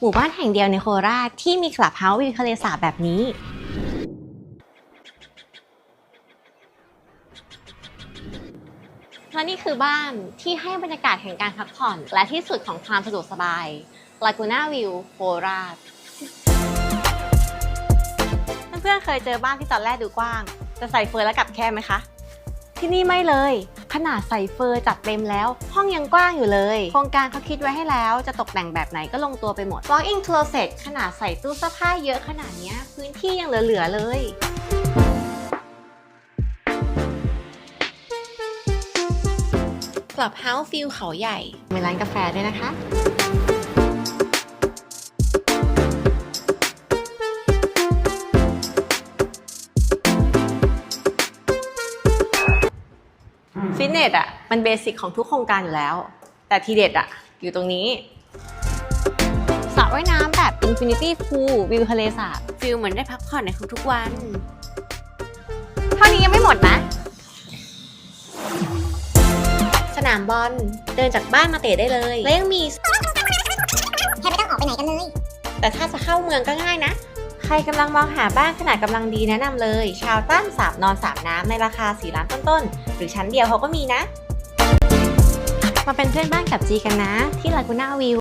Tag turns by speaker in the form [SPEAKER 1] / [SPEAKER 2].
[SPEAKER 1] หมู่บ้านแห่งเดียวในโคราชที่มีคลับเฮาส์วิวทะเลสาบแบบนี้ และนี่คือบ้านที่ให้บรรยากาศแห่งการพักผ่อน และที่สุดของความสะดวกสบาย Laguna View โคราช เพื่อนๆเคยเจอบ้านที่ตอนแรกดูกว้าง แต่ใส่เฟอร์แล้วกลับแคบไหมคะ ที่นี่ไม่เลย ขนาดใส่เฟอร์จัดเต็มแล้ว ห้องยังกว้างอยู่เลย โครงการเขาคิดไว้ให้แล้วจะตกแต่งแบบไหนก็ลงตัวไปหมด walk-in closet ขนาดใส่ตู้เสื้อผ้าเยอะขนาดเนี้ยพื้นที่ยังเหลือๆเลยกลับเฮาส์ฟิลเขาใหญ่ มีร้านกาแฟด้วยนะคะ ฟิตเนสอะมันเบสิกของทุกโครงการอยู่แล้ว แต่ทีเด็ดอะอยู่ตรงนี้สระว่ายน้ำแบบ Infinity Pool วิวทะเลสาบฟิลเหมือนได้พักผ่อนในทุกๆวัน เท่านี้ยังไม่หมดนะ สนามบอลเดินจากบ้านมาเตะได้เลย และยังมี
[SPEAKER 2] แทบไม่ต้องออกไปไหนกันเลย
[SPEAKER 1] แต่ถ้าจะเข้าเมืองก็ง่ายนะ ใครกำลังมองหาบ้านขนาดกำลังดีแนะนำเลย ชาวตั้นสามนอนสามน้ำในราคา4ล้านต้นๆ หรือชั้นเดียวเขาก็มีนะ มาเป็นเพื่อนบ้านกับจีกันนะ ที่ลากูน่าวิว